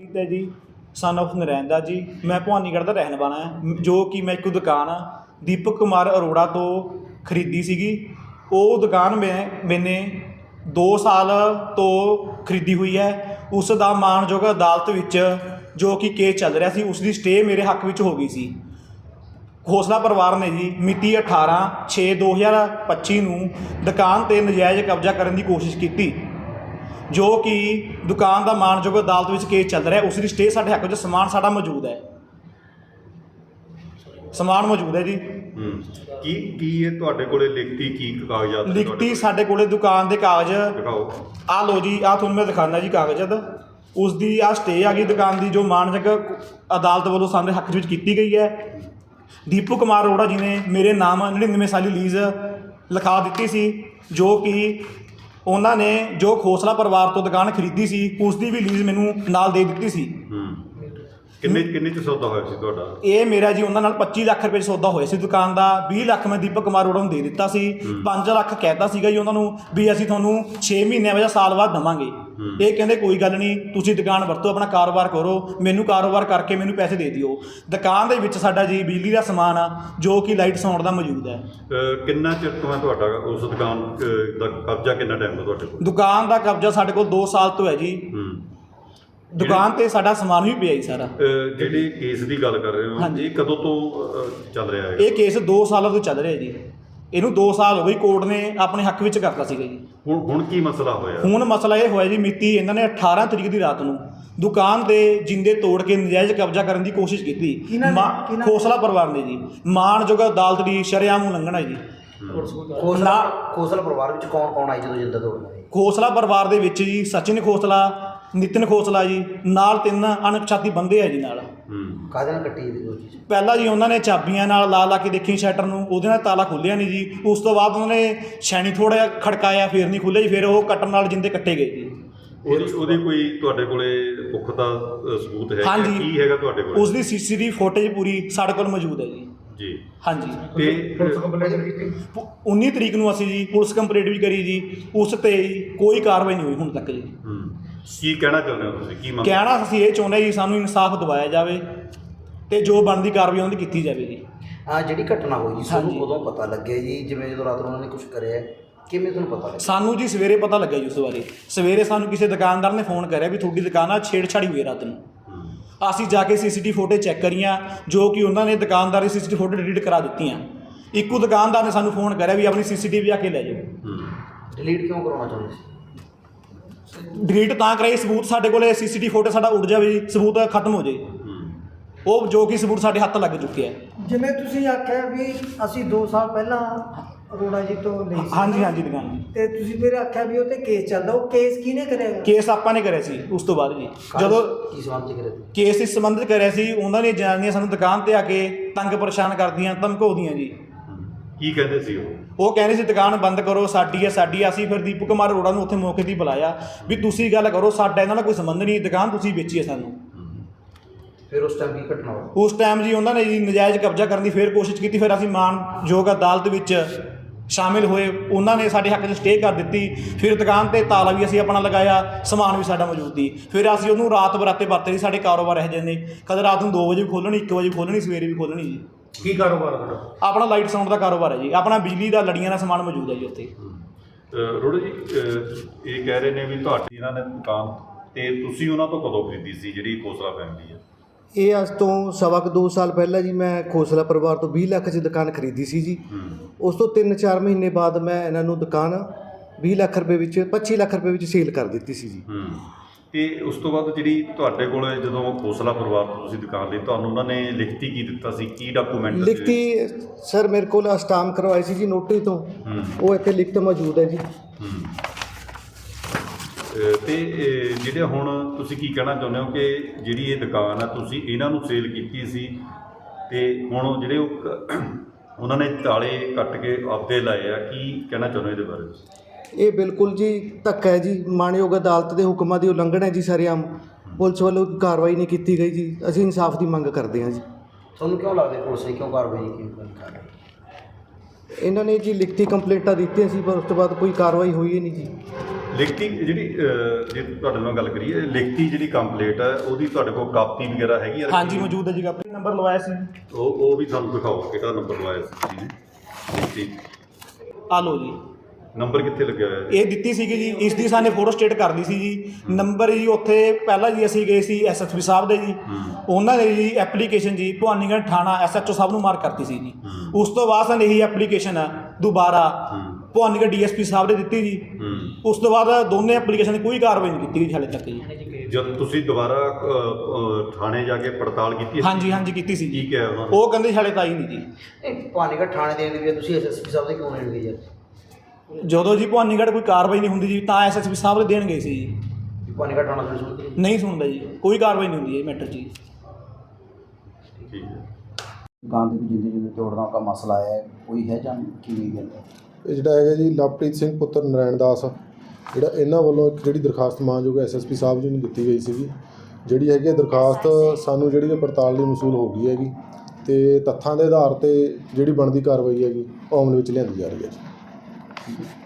ਕੀਤਾ ਜੀ ਸਨ of ਨਰੈਣ ਦਾ ਜੀ, ਮੈਂ ਭਵਾਨੀਗੜ੍ਹ ਦਾ ਰਹਿਣ ਵਾਲਾ ਹਾਂ ਜੋ ਕਿ ਮੈਂ ਇੱਕ ਦੁਕਾਨ ਦੀਪਕ ਕੁਮਾਰ ਅਰੋੜਾ ਤੋਂ ਖਰੀਦੀ ਸੀਗੀ। ਉਹ ਦੁਕਾਨ ਮੈਂ, ਮੈਨੇ 2 ਸਾਲ ਤੋਂ ਖਰੀਦੀ ਹੋਈ ਹੈ। ਉਸ ਦਾ ਮਾਣਯੋਗ ਅਦਾਲਤ ਵਿੱਚ ਜੋ ਕਿ ਕੇਸ ਚੱਲ ਰਿਹਾ ਸੀ ਉਸ ਦੀ ਸਟੇ ਮੇਰੇ ਹੱਕ ਵਿੱਚ ਹੋ ਗਈ ਸੀ। ਖੋਸਲਾ ਪਰਿਵਾਰ ਨੇ ਜੀ, ਮਿਤੀ 18 6 2025 ਨੂੰ ਦੁਕਾਨ ਤੇ ਨਜਾਇਜ਼ ਕਬਜ਼ਾ ਕਰਨ ਦੀ ਕੋਸ਼ਿਸ਼ ਕੀਤੀ। ਜੋ ਕਿ ਦੁਕਾਨ ਦਾ ਮਾਣਯੋਗ ਅਦਾਲਤ ਵਿੱਚ ਕੇਸ ਚੱਲ ਰਿਹਾ ਉਸ ਦੀ ਸਟੇ ਸਾਡੇ ਹੱਕ ਵਿੱਚ ਸਮਾਨ ਸਾਡਾ ਮੌਜੂਦ ਹੈ। ਸਮਾਨ ਮੌਜੂਦ ਹੈ ਜੀ। ਹੂੰ ਕੀ ਕੀ ਇਹ ਤੁਹਾਡੇ ਕੋਲੇ ਲਿਖਤੀ ਕੀ ਕਾਗਜ਼ਾਤ ਨੇ ਤੁਹਾਡੇ ਲਿਖਤੀ ਕੋਲੇ? ਸਾਡੇ ਕੋਲੇ ਦੁਕਾਨ ਦੇ ਕਾਗਜ਼। ਦਿਖਾਓ। ਆ ਲੋ ਜੀ ਆ ਤੁਹਾਨੂੰ ਮੈਂ ਦਿਖਾਉਂਦਾ ਜੀ ਕਾਗਜ਼। ਉਸ ਦੀ ਆ ਸਟੇ ਆ ਗਈ ਦੁਕਾਨ ਦੀ ਜੋ ਮਾਣਯੋਗ ਅਦਾਲਤ ਵੱਲੋਂ ਸਾਡੇ ਹੱਕ ਵਿੱਚ ਕੀਤੀ ਗਈ ਹੈ। ਦੀਪੂ ਕੁਮਾਰ ਅਰੋੜਾ ਜੀ ਨੇ ਮੇਰੇ ਨਾਮ 99 ਸਾਲੀ ਲੀਜ਼ ਲਿਖਾ ਦਿੱਤੀ ਸੀ ਜੋ ਕਿ ਉਹਨਾਂ ਨੇ ਜੋ ਖੋਸਲਾ ਪਰਿਵਾਰ ਤੋਂ ਦੁਕਾਨ ਖਰੀਦੀ ਸੀ, ਉਸ ਦੀ ਵੀ ਲੀਜ਼ ਮੈਨੂੰ ਨਾਲ ਦੇ ਦਿੱਤੀ ਸੀ। ਕਿੰਨੇ ਕਿੰਨੇ ਚ ਸੌਦਾ ਹੋਇਆ ਸੀ ਤੁਹਾਡਾ? ਇਹ ਮੇਰਾ ਜੀ ਉਹਨਾਂ ਨਾਲ 25 ਲੱਖ ਰੁਪਏ 'ਚ ਸੌਦਾ ਹੋਇਆ ਸੀ ਦੁਕਾਨ ਦਾ 20 ਲੱਖ ਮੈਂ ਦੀਪਕ ਕੁਮਾਰ ਅਰੋੜਾ ਨੂੰ ਦੇ ਦਿੱਤਾ ਸੀ 5 ਲੱਖ ਕਹਿਤਾ ਸੀਗਾ ਜੀ ਉਹਨਾਂ ਨੂੰ ਵੀ ਅਸੀਂ ਤੁਹਾਨੂੰ 6 ਮਹੀਨਿਆਂ ਵਜਾ ਸਾਲ ਬਾਅਦ ਦਵਾਂਗੇ। ਇਹ ਕਹਿੰਦੇ ਕੋਈ ਗੱਲ ਨਹੀਂ ਤੁਸੀਂ ਦੁਕਾਨ ਵਰਤੋ ਆਪਣਾ ਕਾਰੋਬਾਰ ਕਰੋ ਮੈਨੂੰ ਕਾਰੋਬਾਰ ਕਰਕੇ ਮੈਨੂੰ ਪੈਸੇ ਦੇ ਦਿਓ। ਦੁਕਾਨ ਦੇ ਵਿੱਚ ਸਾਡਾ ਜੀ ਬਿਜਲੀ ਦਾ ਸਮਾਨ ਆ ਜੋ ਕਿ ਲਾਈਟ ਸਾਊਂਡ ਦਾ ਮੌਜੂਦ ਹੈ। ਕਿੰਨਾ ਚਿਰ ਤੋਂ ਹੈ ਤੁਹਾਡਾ ਉਸ ਦੁਕਾਨ ਦਾ ਕਬਜ਼ਾ ਕਿੰਨਾ ਟਾਈਮ ਦਾ ਤੁਹਾਡੇ ਕੋਲ? ਦੁਕਾਨ ਦਾ ਕਬਜ਼ਾ ਸਾਡੇ ਕੋਲ 2 ਸਾਲ ਤੋਂ ਹੈ ਜੀ। ਦੁਕਾਨ ਤੇ ਸਾਡਾ ਸਮਾਨ ਵੀ ਪਿਆ ਜੀ ਸਾਰਾ। ਅਹ, ਜਿਹੜੇ ਕੇਸ ਦੀ ਗੱਲ ਕਰ ਰਹੇ ਹੋ ਹਾਂਜੀ। ਇਹ ਕਦੋਂ ਤੋਂ ਅਹ, ਚੱਲ ਰਿਹਾ ਹੈ ਇਹ ਕੇਸ 2 ਸਾਲਾਂ ਤੋਂ ਚੱਲ ਰਿਹਾ ਜੀ। ਇਹਨੂੰ 2 ਸਾਲ ਹੋ ਗਏ ਕੋਰਟ ਨੇ ਆਪਣੇ ਹੱਕ ਵਿੱਚ ਕਰਤਾ ਸੀਗਾ ਜੀ। ਹੁਣ ਹੁਣ ਕੀ ਮਸਲਾ ਹੋਇਆ? ਹੁਣ ਮਸਲਾ ਇਹ ਹੋਇਆ ਜੀ ਮਿਤੀ ਇਹਨਾਂ ਨੇ 18 ਤਰੀਕ ਦੀ ਰਾਤ ਨੂੰ ਦੁਕਾਨ ਦੇ ਜਿੰਦੇ ਤੋੜ ਕੇ ਨਜਾਇਜ਼ ਕਬਜ਼ਾ ਕਰਨ ਦੀ ਕੋਸ਼ਿਸ਼ ਕੀਤੀ। ਕਿਹਨਾਂ ਨੇ? ਮਾ- ਕਿਹਨਾਂ ਨੇ? ਖੋਸਲਾ ਪਰਿਵਾਰ ਨੇ ਜੀ। ਮਾਣਯੋਗ ਅਦਾਲਤ ਦੀ ਸ਼ਰੇਆਮ ਉਲੰਘਣਾ ਹੈ ਜੀ। ਖੋਸਲਾ ਖੋਸਲਾ ਪਰਿਵਾਰ ਵਿੱਚ ਕੌਣ ਕੌਣ ਆਈ ਜਦੋਂ ਜਿੰਦਾ ਤੋੜਨਾ ਖੋਸਲਾ ਪਰਿਵਾਰ ਦੇ ਵਿੱਚ ਜੀ ਸਚਿਨ ਖੋਸਲਾ ਨਿਤਿਨ ਖੋਸਲਾ ਜੀ ਨਾਲ ਤਿੰਨ ਅਣਪਛਾਤੀ ਬੰਦੇ ਆ ਜੀ ਨਾਲ। ਹੂੰ। ਕਾਹਦੇ ਨਾਲ ਕੱਟੀ ਇਹਦੀ ਉਹ ਚੀਜ਼ ਪਹਿਲਾਂ ਜੀ ਉਹਨਾਂ ਨੇ ਚਾਬੀਆਂ ਨਾਲ ਲਾ ਲਾ ਕੇ ਦੇਖੀ ਸ਼ਟਰ ਨੂੰ ਉਹਦੇ ਨਾਲ ਤਾਲਾ ਖੁੱਲਿਆ ਨਹੀਂ ਜੀ। ਉਸ ਤੋਂ ਬਾਅਦ ਉਹਨਾਂ ਨੇ ਛੈਣੀ ਥੋੜਾ ਜਿਹਾ ਖੜਕਾਇਆ ਫਿਰ ਨਹੀਂ ਖੁੱਲਿਆ ਜੀ ਫਿਰ ਉਹ ਕੱਟਣ ਨਾਲ ਜਿੰਦੇ ਕੱਟੇ ਗਏ ਜੀ। ਉਹਦੀ ਉਹਦੀ ਕੋਈ ਤੁਹਾਡੇ ਕੋਲੇ ਪੁਖਤਾ ਸਬੂਤ ਹੈ। ਕੀ ਹੈਗਾ ਤੁਹਾਡੇ ਕੋਲੇ? ਉਸ ਦੀ ਸੀਸੀਟੀਵੀ ਫੁਟੇਜ ਪੂਰੀ ਸਾਡੇ ਕੋਲ ਮੌਜੂਦ ਹੈ ਜੀ। ਜੀ। ਹਾਂਜੀ। ਤੇ ਪ- 19 ਤਰੀਕ ਨੂੰ ਅਸੀਂ ਜੀ ਪੁਲਿਸ ਕੰਪਲੇਂਟ ਵੀ ਕਰੀ ਜੀ। ਉਸ ਤੇ ਕੋਈ ਕਾਰਵਾਈ ਨਹੀਂ ਹੋਈ ਹੁਣ ਤੱਕ ਜੀ। ਹੂੰ। ਕੀ ਕਹਿਣਾ ਚਾਹੁੰਦੇ ਹੋ ਤੁਸੀਂ? ਕੀ ਮੰਗ ਕਹਿਣਾ ਅਸੀਂ ਇਹ ਚਾਹੁੰਦੇ ਜੀ ਸਾਨੂੰ ਇਨਸਾਫ ਦਿਵਾਇਆ ਜਾਵੇ ਤੇ ਜੋ ਬਣਦੀ ਕਾਰਵਾਈ ਉਹਨਾਂ ਦੀ ਕੀਤੀ ਜਾਵੇ ਜੀ। ਆ ਜਿਹੜੀ ਘਟਨਾ ਹੋਈ। ਤੁਹਾਨੂੰ ਕਦੋਂ ਪਤਾ ਲੱਗਿਆ ਜੀ? ਜਿਵੇਂ ਜਦੋਂ ਰਾਤ ਨੂੰ ਉਹਨਾਂ ਨੇ ਕੁਝ ਕਰਿਆ ਕਿਵੇਂ ਤੁਹਾਨੂੰ ਪਤਾ ਲੱਗਿਆ? ਸਾਨੂੰ ਜੀ ਸਵੇਰੇ ਪਤਾ ਲੱਗਿਆ ਜੀ ਉਸ ਬਾਰੇ। ਸਵੇਰੇ ਸਾਨੂੰ ਕਿਸੇ ਦੁਕਾਨਦਾਰ ਨੇ ਫੋਨ ਕਰਿਆ ਵੀ ਤੁਹਾਡੀ ਦੁਕਾਨ ਆ ਛੇੜਛਾੜੀ ਹੋਈ ਰਾਤ ਨੂੰ। ਅਸੀਂ ਜਾ ਕੇ ਸੀਸੀਟੀਵੀ ਫੋਟੋ ਚੈੱਕ ਕਰੀਆਂ ਜੋ ਕਿ ਉਹਨਾਂ ਨੇ ਦੁਕਾਨਦਾਰ ਦੀ ਸੀਸੀਟੀਵੀ ਫੋਟੋ ਡਿਲੀਟ ਕਰਾ ਦਿੱਤੀਆਂ। ਇੱਕੋ ਦੁਕਾਨਦਾਰ ਨੇ ਸਾਨੂੰ ਫੋਨ ਕਰਿਆ ਵੀ ਆਪਣੀ ਸੀਸੀਟੀਵੀ ਆ ਕੇ ਲੈ ਜਾਓ। ਡਿਲੀਟ ਕਿਉਂ ਕਰਾਉਣਾ ਚਾਹੁੰਦੇ ਸੀ? ਡਿਲੀਟ ਤਾਂ ਕਰਾਈ ਸਬੂਤ ਸਾਡੇ ਕੋਲੇ ਸੀਸੀਟੀਵੀ ਫੋਟੋ ਸਾਡਾ ਉੱਡ ਜਾਵੇ ਜੀ ਸਬੂਤ ਖਤਮ ਹੋ ਜਾਏ ਉਹ ਜੋ ਕਿ ਸਬੂਤ ਸਾਡੇ ਹੱਥ ਲੱਗ ਚੁੱਕਿਆ ਹੈ ਜਿਵੇਂ ਤੁਸੀਂ ਆਖਿਆ ਵੀ ਅਸੀਂ 2 ਸਾਲ ਪਹਿਲਾਂ ਅਰੋੜਾ ਜੀ ਤੋਂ ਲਈ ਸੀ। ਹਾਂਜੀ ਹਾਂਜੀ ਦੁਕਾਨ ਜੀ। ਤੇ ਤੁਸੀਂ ਫਿਰ ਆਖਿਆ ਵੀ ਉਹ ਤੇ ਕੇਸ ਚੱਲਦਾ ਉਹ ਕੇਸ ਕਿਹਨੇ ਕਰਿਆ? ਕੇਸ ਆਪਾਂ ਨੇ ਕਰਿਆ ਸੀ ਉਸ ਤੋਂ ਬਾਅਦ ਜੀ। ਜਦੋਂ ਕੀ ਸਬੰਧ ਚ ਕਰਿਆ ਸੀ? ਕੇਸ ਇਸ ਸੰਬੰਧਿਤ ਕਰਿਆ ਸੀ ਉਹਨਾਂ ਦੀਆਂ ਜਨਾਨੀਆਂ ਸਾਨੂੰ ਦੁਕਾਨ ਤੇ ਆ ਕੇ ਤੰਗ ਪਰੇਸ਼ਾਨ ਕਰਦੀਆਂ ਧਮਕਾਉਂਦੀਆਂ ਜੀ। ਕੀ ਕਹਿੰਦੇ ਸੀ ਉਹ? ਉਹ ਕਹਿੰਦੇ ਸੀ ਦੁਕਾਨ ਬੰਦ ਕਰੋ ਸਾਡੀ ਹੈ ਸਾਡੀ ਹੈ। ਅਸੀਂ ਫਿਰ ਦੀਪਕ ਕੁਮਾਰ ਅਰੋੜਾ ਨੂੰ ਉੱਥੇ ਮੌਕੇ ਤੇ ਹੀ ਬੁਲਾਇਆ ਵੀ ਤੁਸੀਂ ਗੱਲ ਕਰੋ ਸਾਡਾ ਇਹਨਾਂ ਨਾਲ ਕੋਈ ਸੰਬੰਧ ਨਹੀਂ ਦੁਕਾਨ ਤੁਸੀਂ ਵੇਚੀ ਹੈ ਸਾਨੂੰ। ਫਿਰ ਉਸ ਟਾਈਮ ਕੀ ਘਟਨਾ ਹੋਈ? ਉਸ ਟਾਈਮ ਜੀ ਉਹਨਾਂ ਨੇ ਜੀ ਨਜਾਇਜ਼ ਕਬਜ਼ਾ ਕਰਨ ਦੀ ਫੇਰ ਕੋਸ਼ਿਸ਼ ਕੀਤੀ ਫਿਰ ਅਸੀਂ ਮਾਨਯੋਗ ਅਦਾਲਤ ਵਿੱਚ ਸ਼ਾਮਿਲ ਹੋਏ। ਉਹਨਾਂ ਨੇ ਸਾਡੇ ਹੱਕ 'ਚ ਸਟੇ ਕਰ ਦਿੱਤੀ। ਫਿਰ ਦੁਕਾਨ ਤੇ ਤਾਲਾ ਵੀ ਅਸੀਂ ਆਪਣਾ ਲਗਾਇਆ ਸਮਾਨ ਵੀ ਸਾਡਾ ਮੌਜੂਦ ਸੀ। ਫਿਰ ਅਸੀਂ ਉਹਨੂੰ ਰਾਤ ਬਰਾਤੇ ਵਰਤੇ ਜੀ ਸਾਡੇ ਕਾਰੋਬਾਰ ਇਹੋ ਜਿਹੇ ਨੇ। ਕਦੇ ਰਾਤ ਨੂੰ 2 ਵਜੇ ਵੀ ਖੋਲਣੀ 1 ਵਜੇ ਵੀ ਖੋਲਣੀ ਸਵੇਰੇ ਵੀ ਖੋਲਣੀ ਜੀ। ਕੀ ਕਾਰੋਬਾਰ ਹੈ ਤੁਹਾਡਾ? ਆਪਣਾ ਲਾਈਟ ਸਾਊਂਡ ਦਾ ਕਾਰੋਬਾਰ ਹੈ ਜੀ। ਆਪਣਾ ਬਿਜਲੀ ਦਾ ਲੜੀਆਂ ਦਾ ਸਮਾਨ ਮੌਜੂਦ ਹੈ ਜੀ ਉੱਥੇ। ਅਹ ਰੋੜਾ ਜੀ ਅਹ ਇਹ ਕਹਿ ਰਹੇ ਨੇ ਵੀ ਤੁਹਾਡੀ ਇਹਨਾਂ ਨੇ ਦੁਕਾਨ ਤੇ ਤੁਸੀਂ ਉਹਨਾਂ ਤੋਂ ਕਦੋਂ ਖਰੀਦੀ ਸੀ ਜਿਹੜੀ ਖੋਸਲਾ ਫੈਮਿਲੀ ਹੈ ਇਹ ਅੱਜ ਤੋਂ ਸਵਾ ਕੁ ਦੋ ਸਾਲ ਪਹਿਲਾਂ ਜੀ ਮੈਂ ਖੋਸਲਾ ਪਰਿਵਾਰ ਤੋਂ 20 ਲੱਖ 'ਚ ਦੁਕਾਨ ਖਰੀਦੀ ਸੀ ਜੀ। ਹੂੰ। ਉਸ ਤੋਂ 3-4 ਮਹੀਨੇ ਬਾਅਦ ਮੈਂ ਇਹਨਾਂ ਨੂੰ ਦੁਕਾਨ 20 ਲੱਖ ਰੁਪਏ ਵਿੱਚ 25 ਲੱਖ ਰੁਪਏ ਵਿੱਚ ਸੇਲ ਕਰ ਦਿੱਤੀ ਸੀ ਜੀ। ਹੂੰ। ਤੇ ਉਸ ਤੋਂ ਬਾਅਦ ਜਿਹੜੀ ਤੁਹਾਡੇ ਕੋਲ ਜਦੋਂ ਖੋਸਲਾ ਪਰਿਵਾਰ ਤੋਂ ਤੁਸੀਂ ਦੁਕਾਨ ਲਈ ਤੁਹਾਨੂੰ ਉਹਨਾਂ ਨੇ ਲਿਖਤੀ ਕੀ ਦਿੱਤਾ ਸੀ? ਕੀ ਡਾਕੂਮੈਂਟ ਲਿਖਤੀ ਸਰ ਮੇਰੇ ਕੋਲ ਅਸਟਾਮ ਕਰਵਾਈ ਸੀ ਜੀ ਨੋਟਰੀ ਤੋਂ। ਉਹ ਇੱਥੇ ਲਿਖਤ ਮੌਜੂਦ ਹੈ ਜੀ। ਤੇ ਜਿਹੜੇ ਹੁਣ ਤੁਸੀਂ ਕੀ ਕਹਿਣਾ ਚਾਹੁੰਦੇ ਹੋ ਕਿ ਜਿਹੜੀ ਇਹ ਦੁਕਾਨ ਆ ਤੁਸੀਂ ਇਹਨਾਂ ਨੂੰ ਸੇਲ ਕੀਤੀ ਸੀ ਤੇ ਹੁਣ ਜਿਹੜੇ ਉਹਨਾਂ ਨੇ ਤਾਲੇ ਕੱਟ ਕੇ ਆਪਦੇ ਲਾਏ ਆ ਕੀ ਕਹਿਣਾ ਚਾਹੁੰਦੇ ਹੋ ਇਹਦੇ ਬਾਰੇ? ਇਹ ਬਿਲਕੁਲ ਜੀ ਧੱਕਾ ਹੈ ਜੀ। ਮਾਣਯੋਗ ਅਦਾਲਤ ਦੇ ਹੁਕਮਾਂ ਦੀ ਉਲੰਘਣਾ ਹੈ ਜੀ ਸਰੇਆਮ ਪੁਲਿਸ ਵੱਲੋਂ ਕਾਰਵਾਈ ਨਹੀਂ ਕੀਤੀ ਗਈ ਜੀ। ਅਸੀਂ ਇਨਸਾਫ ਦੀ ਮੰਗ ਕਰਦੇ ਹਾਂ ਜੀ। ਤੁਹਾਨੂੰ ਕਿਉਂ ਲੱਗਦਾ ਪੁਲਿਸ ਨੇ ਕਿਉਂ ਕਾਰਵਾਈ ਨਹੀਂ ਕੀਤੀ ਕਰ ਰਹੀ ਇਹਨਾਂ ਨੇ ਜੀ ਲਿਖਤੀ ਕੰਪਲੇਂਟਾਂ ਦਿੱਤੀਆਂ ਸੀ ਪਰ ਉਸ ਤੋਂ ਬਾਅਦ ਕੋਈ ਕਾਰਵਾਈ ਹੋਈ ਹੀ ਨਹੀਂ ਜੀ। ਲਿਖਤੀ ਜਿਹੜੀ ਅਹ, ਜੇ ਤੁਹਾਡੇ ਨਾਲ ਗੱਲ ਕਰੀਏ ਲਿਖਤੀ ਜਿਹੜੀ ਕੰਪਲੀਟ ਹੈ ਉਹਦੀ ਤੁਹਾਡੇ ਕੋਲ ਕਾਪੀ ਵਗੈਰਾ ਹੈਗੀ ਆ ਹਾਂਜੀ ਮੌਜੂਦ ਹੈ ਜੀ ਆਪਣੀ ਨੰਬਰ ਲਵਾਇਆ ਸੀ। ਉਹ ਉਹ ਵੀ ਸਾਨੂੰ ਦਿਖਾਓ ਕਿਹੜਾ ਨੰਬਰ ਲਵਾਇਆ ਸੀ ਲਿਖਤੀ। ਆ ਲਓ ਜੀ। ਨੰਬਰ ਕਿੱਥੇ ਲੱਗਿਆ ਹੋਇਆ ਹੈ ਇਹ ਦਿੱਤੀ ਸੀਗੀ ਜੀ ਇਸ ਦੀ ਸਾਨੇ ਫੋਟੋ ਸਟੇਟ ਕਰਦੀ ਸੀ ਜੀ। ਨੰਬਰ ਜੀ ਉੱਥੇ ਪਹਿਲਾਂ ਜੀ ਅਸੀਂ ਗਏ ਸੀ ਐਸਐਸਪੀ ਸਾਹਿਬ ਦੇ ਜੀ। ਉਹਨਾਂ ਨੇ ਜੀ ਐਪਲੀਕੇਸ਼ਨ ਜੀ ਭਵਾਨੀਗੜ੍ਹ ਥਾਣਾ ਐਸਐਚਓ ਸਾਹਿਬ ਨੂੰ ਮਾਰਕ ਕਰਤੀ ਸੀ ਜੀ। ਉਸ ਤੋਂ ਬਾਅਦ ਸਾਨੂੰ ਇਹੀ ਐਪਲੀਕੇਸ਼ਨ ਦੁਬਾਰਾ ਭਵਾਨੀਗੜ੍ਹ ਡੀਐਸਪੀ ਸਾਹਿਬ ਨੇ ਦਿੱਤੀ ਜੀ। ਉਸ ਤੋਂ ਬਾਅਦ ਦੋਨੇ ਐਪਲੀਕੇਸ਼ਨ ਦੀ ਕੋਈ ਕਾਰਵਾਈ ਨਹੀਂ ਕੀਤੀ ਗਈ ਹਾਲੇ ਤੱਕ ਜੀ। ਜਦ ਤੁਸੀਂ ਦੁਬਾਰਾ ਥਾਣੇ ਜਾ ਕੇ ਪੜਤਾਲ ਕੀਤੀ ਹਾਂਜੀ ਹਾਂਜੀ ਕੀਤੀ ਸੀ ਕੀ ਜੀ ਕਿਹਾ ਉਹਨਾਂ ਨੇ? ਉਹ ਕਹਿੰਦੇ ਹਾਲੇ ਤਾਂ ਆਈ ਨਹੀਂ ਜੀ। ਇਹ ਥਾਣੇ ਦੇ ਦੇ ਵੀ ਤੁਸੀਂ ਐਸਐਸਪੀ ਸਾਹਿਬ ਦੇ ਕਿਉਂ ਲੈਣ ਗਏ ਜੀ? ਜਦੋਂ ਜੀ ਭਵਾਨੀਗੜ੍ਹ ਕੋਈ ਕਾਰਵਾਈ ਨਹੀਂ ਹੁੰਦੀ ਜੀ ਤਾਂ ਐਸਐਸਪੀ ਸਾਹਿਬ ਦੇ ਦੇਣ ਗਏ ਸੀ ਜੀ। ਪਾਣੀਗੜ ਥਾਣਾ ਤੁਸੀਂ ਸੁਣਦੇ ਨਹੀਂ ਸੁਣਦਾ ਜੀ ਕੋਈ ਕਾਰਵਾਈ ਨਹੀਂ ਹੁੰਦੀ ਇਹ ਮੈਟਰ 'ਚ ਜੀ। ਠੀਕ ਹੈ। ਦੁਕਾਨ ਦੇ ਜਿੰਦੇ ਜਿੰਦੇ ਤੋੜਨਾ ਦਾ ਮਸਲਾ ਹੈ ਕੋਈ ਹੈ ਜਾਂ ਕਿਵੇਂ ਗੱਲ ਹੈ? ਇਹ ਜਿਹੜਾ ਹੈਗਾ ਜੀ ਲਵਪ੍ਰੀਤ ਸਿੰਘ ਪੁੱਤਰ ਨਰਾਇਣ ਦਾਸ ਜਿਹੜਾ ਇਹਨਾਂ ਵੱਲੋਂ ਇੱਕ ਜਿਹੜੀ ਦਰਖਾਸਤ ਮਾਨਯੋਗ ਐਸਐਸਪੀ ਸਾਹਿਬ ਜੀ ਨੂੰ ਦਿੱਤੀ ਗਈ ਸੀਗੀ ਜਿਹੜੀ ਹੈਗੀ ਹੈ ਦਰਖਾਸਤ ਸਾਨੂੰ ਜਿਹੜੀ ਹੈ ਪੜਤਾਲ ਲਈ ਮਸੂਲ ਹੋ ਗਈ ਹੈਗੀ ਤੇ ਤੱਥਾਂ ਦੇ ਆਧਾਰ ਤੇ ਜਿਹੜੀ ਬਣਦੀ ਕਾਰਵਾਈ ਹੈਗੀ ਉਹ ਅਮਲ ਵਿੱਚ ਲਿਆਂਦੀ ਜਾ ਰਹੀ ਹੈ ਜੀ। Thank you.